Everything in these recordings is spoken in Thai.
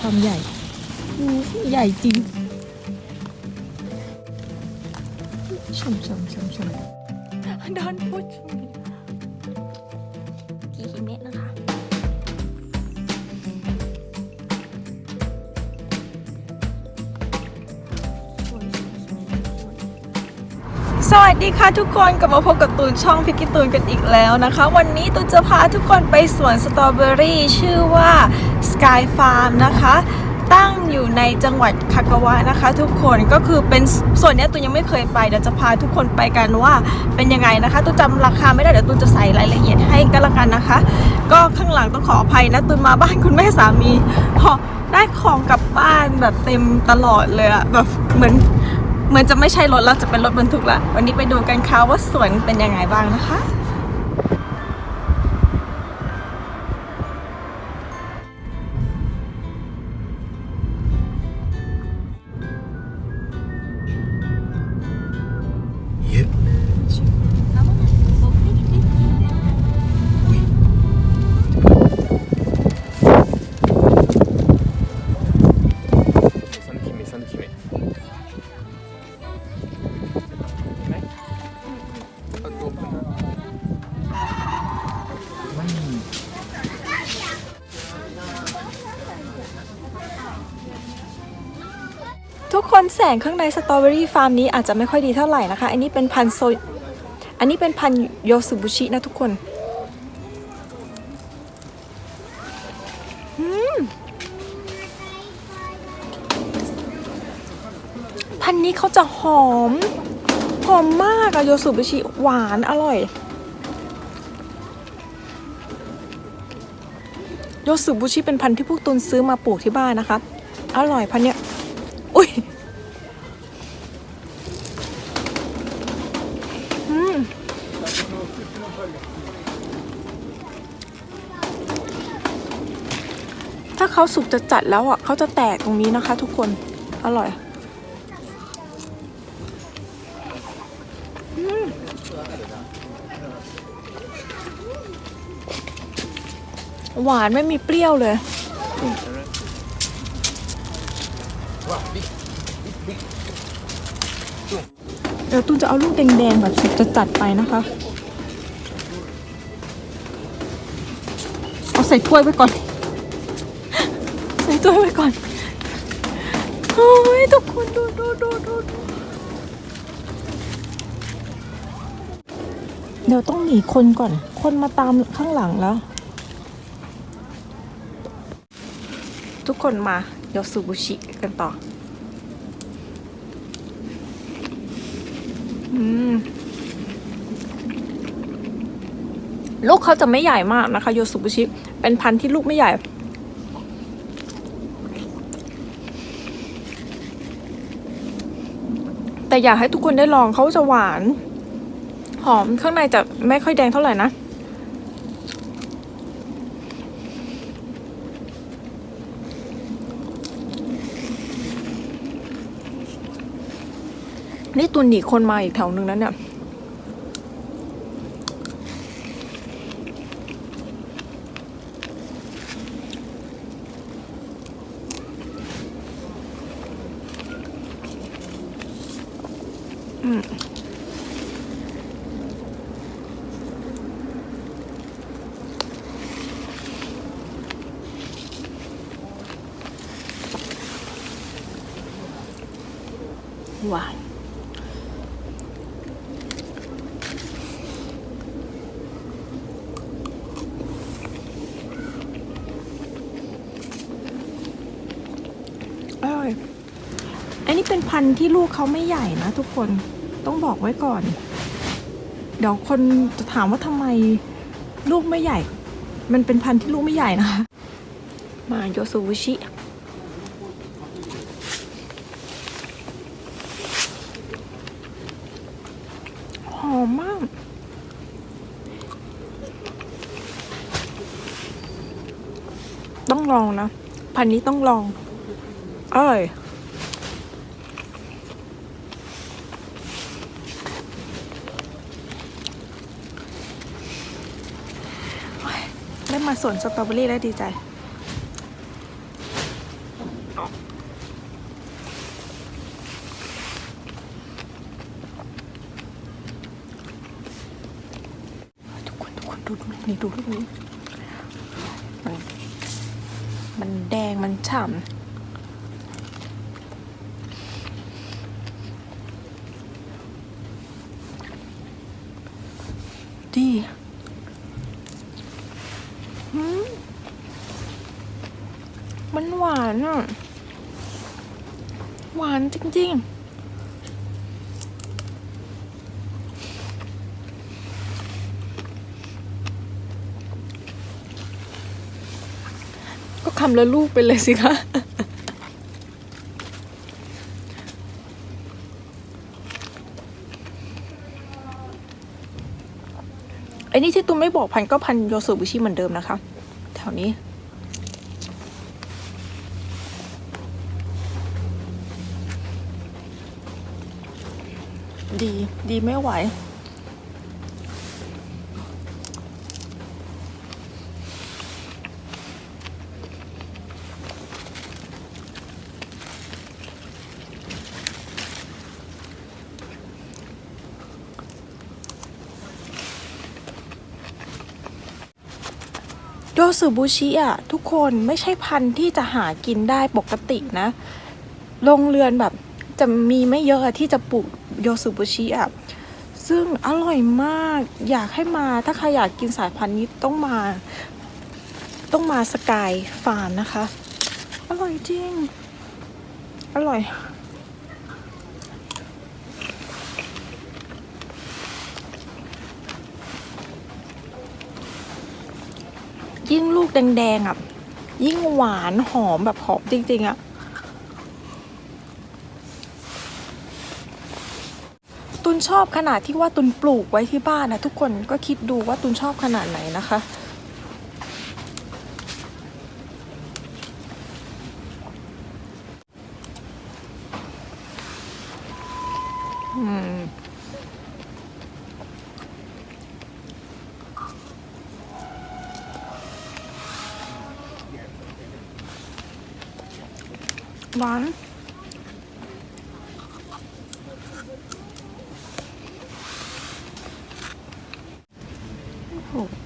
ความใหญ่อู้ใหญ่จริงชมชมชมชมดอนพุชกี่เมตรนะคะ สวัสดีค่ะทุกคนกลับมาพบกับตูนช่องพิกิตูนกันอีกแล้วนะคะ วันนี้ตูนจะพาทุกคนไปสวนสตรอเบอรี่ชื่อว่า Sky Farm นะคะ ตั้งอยู่ในจังหวัดคากาวะนะคะ ทุกคนก็คือเป็นส่วนนี้ตูยังไม่เคยไปเดี๋ยวจะพาทุกคนไปกันว่าเป็นยังไงนะคะตูนจำราคาไม่ได้เดี๋ยวตูจะใส่รายละเอียดให้ก็แล้วกันนะคะ ก็ข้างหลังต้องขออภัยนะตูมาบ้านคุณแม่สามีพอได้ของกลับบ้านแบบเต็มตลอดเลยอะแบบเหมือนเหมือนจะไม่ใช่รถแล้วจะเป็นรถบรรทุกละวันนี้ไปดูกันค่ะว่าสวนเป็นยังไงบ้างนะคะ แสงข้างในสตรอเบอรี่ฟาร์มนี้อาจจะไม่ค่อยดีเท่าไหร่นะคะ อันนี้เป็นพันโซ อันนี้เป็นพันโยสุบุชินะทุกคนพันนี้เขาจะหอม หอมมากอะโยสุบุชิหวานอร่อย โยสุบุชิเป็นพันธุ์ที่พวกตุนซื้อมาปลูกที่บ้านนะคะ อร่อยพันเนี้ย ถ้าเขาสุกจะจัดแล้วอะเขาจะแตกตรงนี้นะคะ ทุกคนอร่อยหวานไม่มีเปรี้ยวเลย เดี๋ยวตูนจะเอาลูกแดงๆแบบสุดจะจัดไปนะคะ เอาใส่ถ้วยไว้ก่อน ใส่ถ้วไว้ก่อน โอ้ยทุกคนดูดูดูดูดูเดี๋ยวต้องหนีคนก่อน คนมาตามข้างหลังแล้ว ทุกคนมาโยสุบุชิกันต่อ อืมลูกเขาจะไม่ใหญ่มากนะคะ โยสุบุชิ เป็นพันธุ์ที่ลูกไม่ใหญ่ แต่ อยากให้ทุกคนได้ลองเขาจะหวาน หอมข้างในจะไม่ค่อยแดงเท่าไหร่นะนี่ตุนหนีคนมาอีกแถวหนึ่งนั้นเนี่ย อันนี้เป็นพันธุ์ที่ลูกเขาไม่ใหญ่นะทุกคนต้องบอกไว้ก่อน เดี๋ยวคนจะถามว่าทำไมลูกไม่ใหญ่ มันเป็นพันธุ์ที่ลูกไม่ใหญ่นะคะ มาโยสุบุชิหอมมาก ต้องลองนะ พันธุ์นี้ต้องลอง อร่อย มาสวนสตรอเบอรี่แล้วดีใจ ทุกคนทุกคนดูลูนี่ดูลูกนี้นมันแดงมันฉ่ำ มันหวานอะ หวานจริงๆก็คำละลูกไปเลยสิคะ ไอ้นี่ที่ตุ้มไม่บอกพันก็พันโยสุบุชิเหมือนเดิมนะคะ แถวนี้ ดีดีไม่ไหวโดสึบุชิอะ ทุกคนไม่ใช่พันธุ์ที่จะหากินได้ปกตินะโรงเรือนแบบจะมีไม่เยอะที่จะปลูก โยสึบุชิอะซึ่งอร่อยมากอยากให้มาถ้าใครอยากกินสายพันธุ์นี้ต้องมา ต้องมาสกายฟาร์มนะคะ อร่อยจริง อร่อย ยิ่งลูกแดงๆอะยิ่งหวานหอมแบบหอมจริงๆอะ นชอบขนาดที่ว่าตุนปลูกไว้ที่บ้านนะทุกคนก็คิดดูว่าตุนชอบขนาดไหนนะคะ อืมหวาน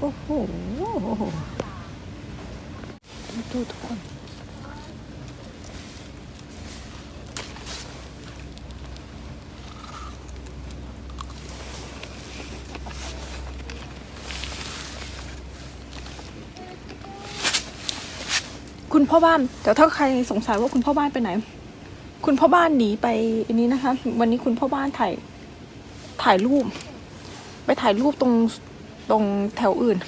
โอ้โห โอ้โหดูทุกคน คุณพ่อบ้านแต่ถ้าใครสงสัยว่าคุณพ่อบ้านไปไหน คุณพ่อบ้านหนีไปอันนี้นะคะ วันนี้คุณพ่อบ้านถ่ายถ่ายรูป ไปถ่ายรูปตรงตรงแถวอื่น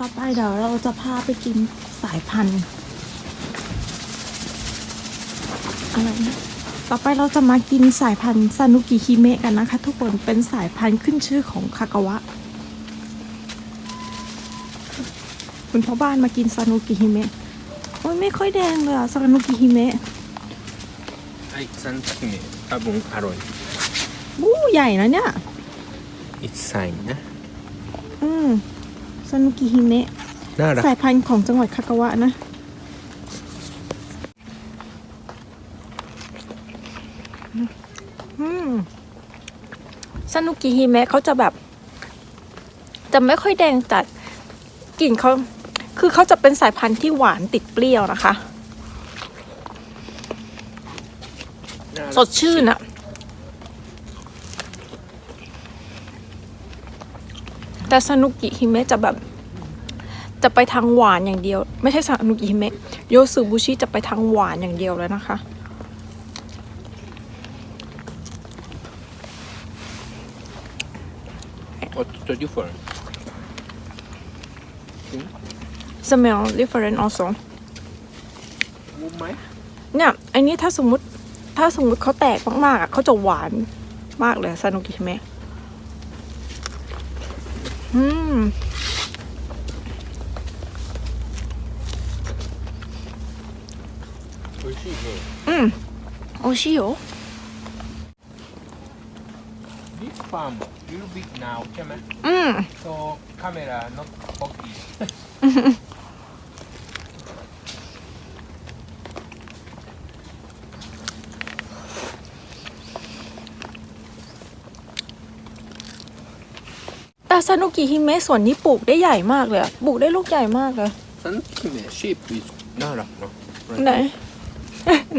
ต่อไปเดี๋ยวเราจะพาไปกินสายพันธุ์อะไรนะต่อไปเราจะมากินสายพันธุ์ซานุกิฮิเมะกันนะคะ ทุกคนเป็นสายพันธุ์ขึ้นชื่อของคากาวะคุณพ่อบ้านมากินซานุกิฮิเมะโอ้ยไม่ค่อยแดงเลยอะซานุกิฮิเมะไอซันชิเมะตาบุงอร่อยบู้ใหญ่นะเนี่ยอิกสายนะ อืม ซานุกิฮิเมะน่ารัก สายพันธุ์ของจังหวัดคากาวะนะ อืมซานุกิฮิเมะเขาจะแบบ จะไม่ค่อยแดงจัดกลิ่นเขาคือเขาจะเป็นสายพันธุ์ที่หวานติดเปรี้ยวนะคะน่ารักสดชื่นอะ แต่ซานุกิฮิเมะจะแบบ จะไปทางหวานอย่างเดียว ไม่ใช่ซานุกิฮิเมะโยสุบุชิจะไปทางหวานอย่างเดียวเลยนะคะ What do you for? think smell different also วุ้มไหมเนี่ยอันนี้ถ้าสมมติถ้าสมมติเขาแตกมากๆอะเขาจะหวานมากเลยซานุกิใช่ไห うん美味しいねうん美味しいよ This farm, you big now, うん。So, camera not foggy. ซานุกิฮิเมะสวนนี้ปลูกได้ใหญ่มากเลยปลูกได้ลูกใหญ่มากเลยซันุกิเมะชีพน่ารักเนาะไหน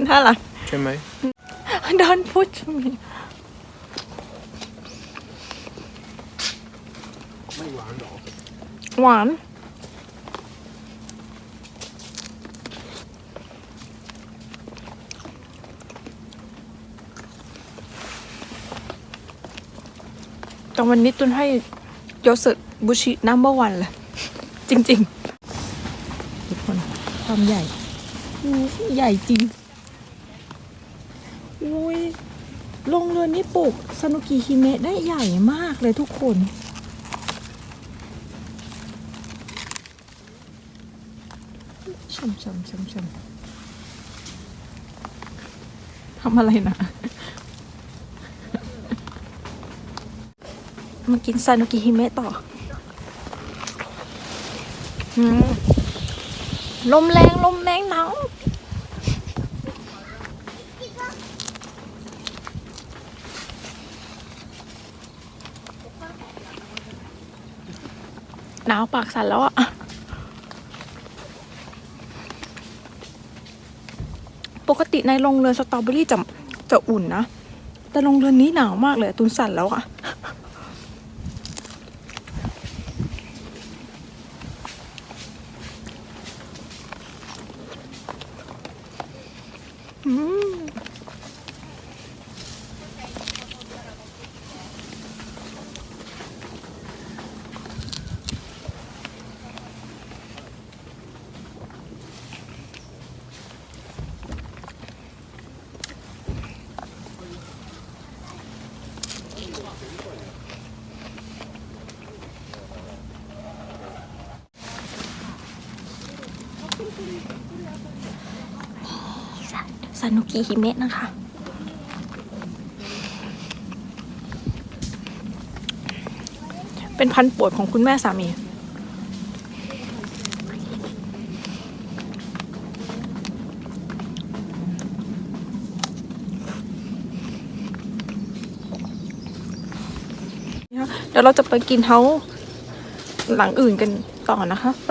น่ารัก ใช่ไหมโดนพูดไม่หวานหรอ หวาน แต่วันนี้ตุนให้ โยเสิร์ตบุชินัมเบอร์วันเลยจริงๆทุกคนความใหญ่ ใหญ่จริงอุ้ยโรงเรือนนี้ปลูกสนุกิฮิเมะได้ใหญ่มากเลยทุกคน ชมชมชมชมทำอะไรนะ มากินซานุกิฮิเมะต่ออืมลมแรงลมแรงหนาวหนาวปากสั่นแล้วอะปกติในโรงเรือนสตรอเบอรี่จะจะอุ่นนะ แต่โรงเรือนนี้หนาวมากเลยตุนสั่นแล้วอะานุกิฮิเมะนะคะเป็นพันธุ์ปรดของคุณแม่สามี เดี๋ยวเราจะไปกินเฮาหลังอื่นกันต่อนะคะ ไป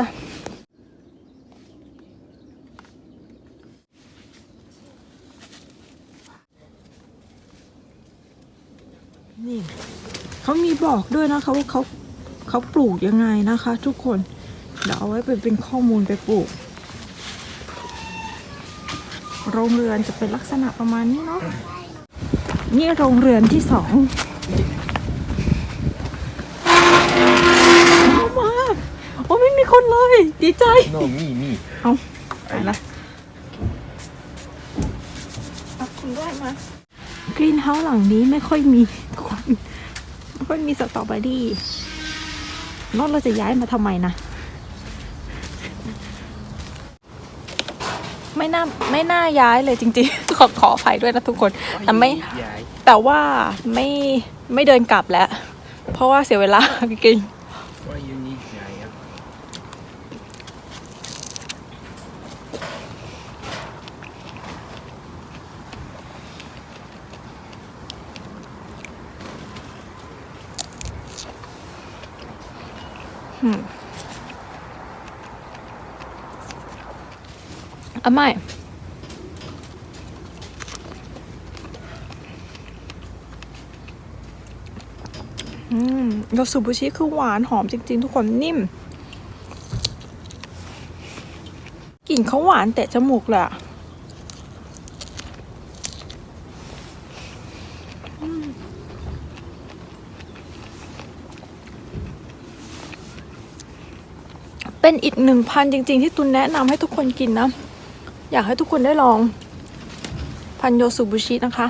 เขามีบอกด้วยนะคะว่าเขาเขาปลูกยังไงนะคะ ทุกคนเดี๋ยวเอาไว้ไปเป็นข้อมูลไปปลูก โรงเรือนจะเป็นลักษณะประมาณนี้เนาะนี่โรงเรือนที่สองเข้ามาโอ้ไม่มีคนเลย ดีใจโนมีมีเอาไปละเอาคุณได้มากรีนเฮาส์หลังนี้ไม่ค่อยมีทุกคนไม่ค่อยมีสตรอเบอรี่นอกเราจะย้ายมาทำไมนะ ไม่น่าไม่น่าย้ายเลยจริงๆ ขอขออภัยด้วยนะทุกคน แต่ไม่ใหญ่แต่ว่าไม่ไม่เดินกลับแล้ว เพราะว่าเสียเวลาจริง ว่ายูนิคใหญ่อะ ๆ อะไม่อืมโยสุบุชิคือหวานหอมจริง ๆ ทุกคนนิ่ม กลิ่นเขาหวานแต่จมูกเละ เป็นอีกหนึ่งพันจริง ๆ ที่ตุนแนะนำให้ทุกคนกินนะ อยากให้ทุกคนได้ลอง พันโยสุบุชินะคะ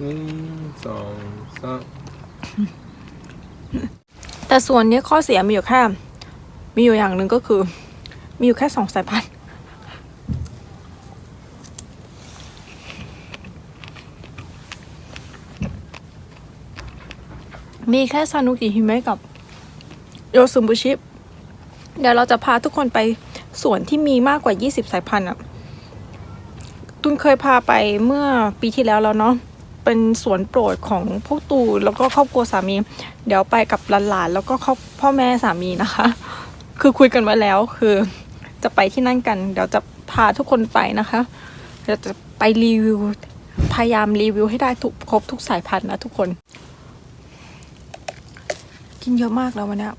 หนึ่งสองสามแต่ส่วนนี้ข้อเสียมีอยู่แค่ มีอยู่อย่างหนึ่งก็คือ มีอยู่แค่สองสายพันธุ์มีแค่ซานุกิฮิเมะกับโยซุบุชิเดี๋ยวเราจะพาทุกคนไปสวนที่มีมากกว่า 20 สายพันธุ์อะ ตุนเคยพาไปเมื่อปีที่แล้วแล้วเนาะ เป็นสวนโปรดของพวกตูแล้วก็ครอบครัวสามี เดี๋ยวไปกับหลานๆแล้วก็ครอบพ่อแม่สามีนะคะ คือคุยกันไว้แล้วคือจะไปที่นั่นกัน เดี๋ยวจะพาทุกคนไปนะคะเดี๋ยวจะไปรีวิวพยายามรีวิวให้ได้ทุกครบทุกสายพันธุ์นะทุกคน กินเยอะมากแล้ววันนี้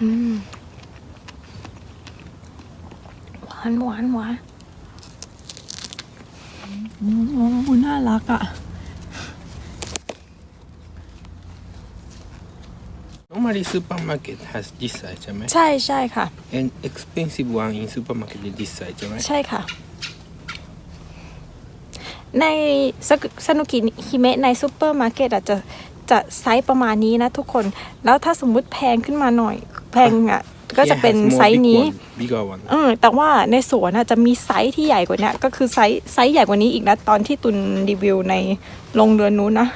หวานหวานหวานโอ้โหน่ารักอะ Normally supermarket has this size ใช่ไหม ใช่ใช่ค่ะ and expensive one in supermarket is this size ใช่ไหม ใช่ค่ะ ในสกสนุกิฮิเมะในซูเปอร์มาร์เก็ตอาจจะจะไซส์ประมาณนี้นะทุกคน แล้วถ้าสมมุติแพงขึ้นมาหน่อย แพงอะก็จะเป็น Yeah, has more ไซส์ big นี้ one, bigger one เออแต่ว่าในสวนอะจะมีไซส์ที่ใหญ่กว่าเนี้ยก็คือไซส์ไซส์ใหญ่กว่านี้อีกนะ ตอนที่ตุนรีวิวในโรงเรือนนู้นนะ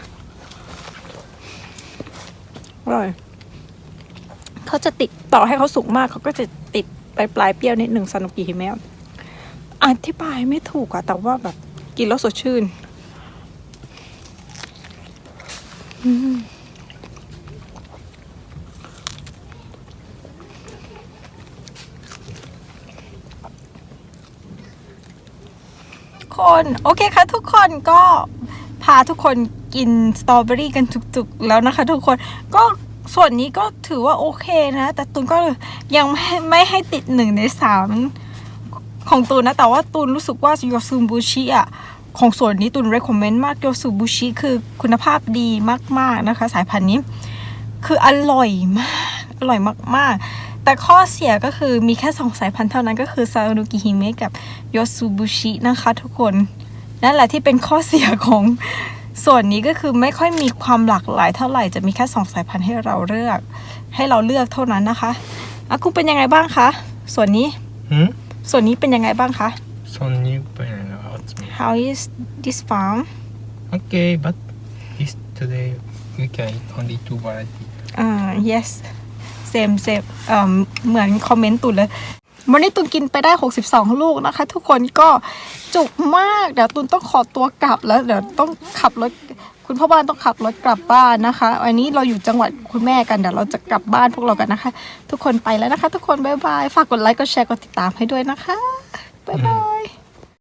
อร่อยเขาจะติดต่อให้เขาสุกมากเขาก็จะติดปลายปลายๆเปรี้ยวนิดหนึ่งสนุกกี่ฮิเมะอธิบายไม่ถูกอะแต่ว่าแบบกินแล้วสดชื่น อืม คน โอเคค่ะทุกคนก็พาทุกคนกินสตรอเบอรี่กันจุกๆ แล้วนะคะ ทุกคนก็ส่วนนี้ก็ถือว่าโอเคนะ แต่ตูนก็ยังไม่ไม่ให้ติดหนึ่งในสามของตูนนะ แต่ว่าตูนรู้สึกว่าโยซูบูชิอะของส่วนนี้ตูน recommend มากโยซูบูชิคือคุณภาพดีมาก ๆ นะคะ สายพันธุ์นี้ คืออร่อยมาก อร่อยมาก ๆ แต่ข้อเสียก็คือมีแค่สองสายพันธุ์เท่านั้นก็คือซาโนกิฮิเมะกับโยสุบุชินะคะทุกคน นั่นแหละที่เป็นข้อเสียของส่วนนี้ก็คือไม่ค่อยมีความหลากหลายเท่าไหร่จะมีแค่สองสายพันธุ์ให้เราเลือก ให้เราเลือกเท่านั้นนะคะอากูเป็นยังไงบ้างคะส่วนนี้ส่วนนี้เป็นยังไงบ้างคะส่วนนี้เป็นยังไงครับ How is this farm Okay but this today we can only two variety Ah uh, yes same same เอ่อเหมือนคอมเมนต์ตุนเลยวันนี้ตุนกินไปได้ 62 ลูกนะคะ ทุกคนก็จุกมากเดี๋ยวตุนต้องขอตัวกลับแล้วเดี๋ยวต้องขับรถคุณพ่อบ้านต้องขับรถกลับบ้านนะคะวันนี้เราอยู่จังหวัดคุณแม่กันเดี๋ยวเราจะกลับบ้านพวกเรากันนะคะ ทุกคนไปแล้วนะคะ ทุกคนบ๊ายบายฝากกดไลค์กดแชร์กดติดตามให้ด้วยนะคะบ๊ายบาย